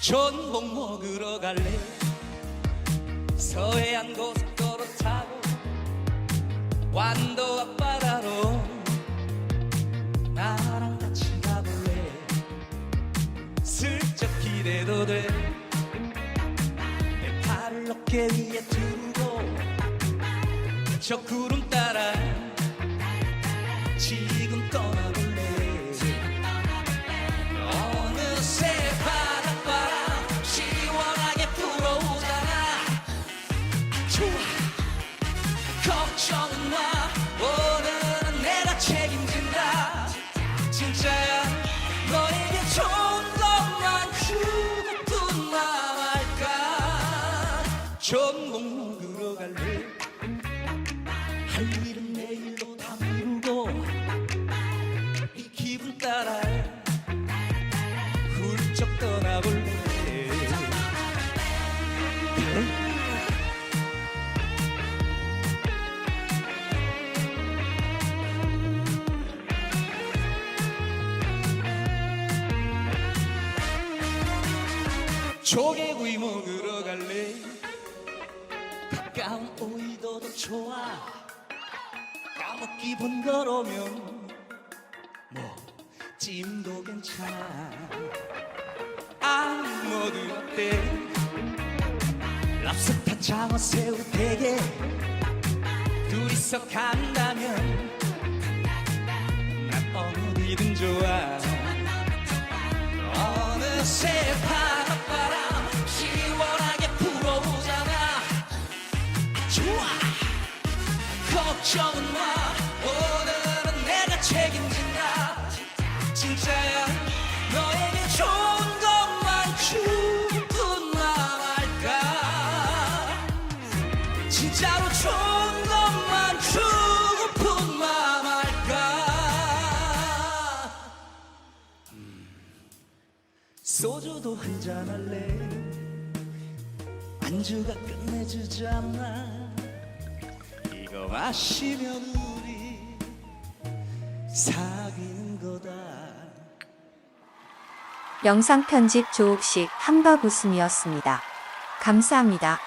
전복 먹으러 갈래? 서해안 고속도로 타고 완도 앞바다로 나랑 같이 가볼래? 슬쩍 기대도 돼 내 팔을 어깨 위에 두고 저 구름 따라 먹으러 갈래 할 일은 내일로 다 미루고 이 기분 따라 훌쩍 떠나볼래 조개구이 먹으러 갈래 가까운 오이도도 좋아. 까먹기 번거로우면 뭐 찜도 괜찮아. 아 모두 어때 랍스타 장어 새우 대게 둘이서 간다면 난 어디든 좋아. 어느새 좋아. 걱정은 마. 오늘은 내가 책임진다. 진짜야. 너에게 좋은 것만 주고뿐 남을까? 진짜로 좋은 것만 주고뿐 남을까 소주도 한잔 할래 안주가 끝내주잖아 이거 마시면 우리 사귀는 거다 영상 편집 조옥식 한박 웃음이었습니다. 감사합니다.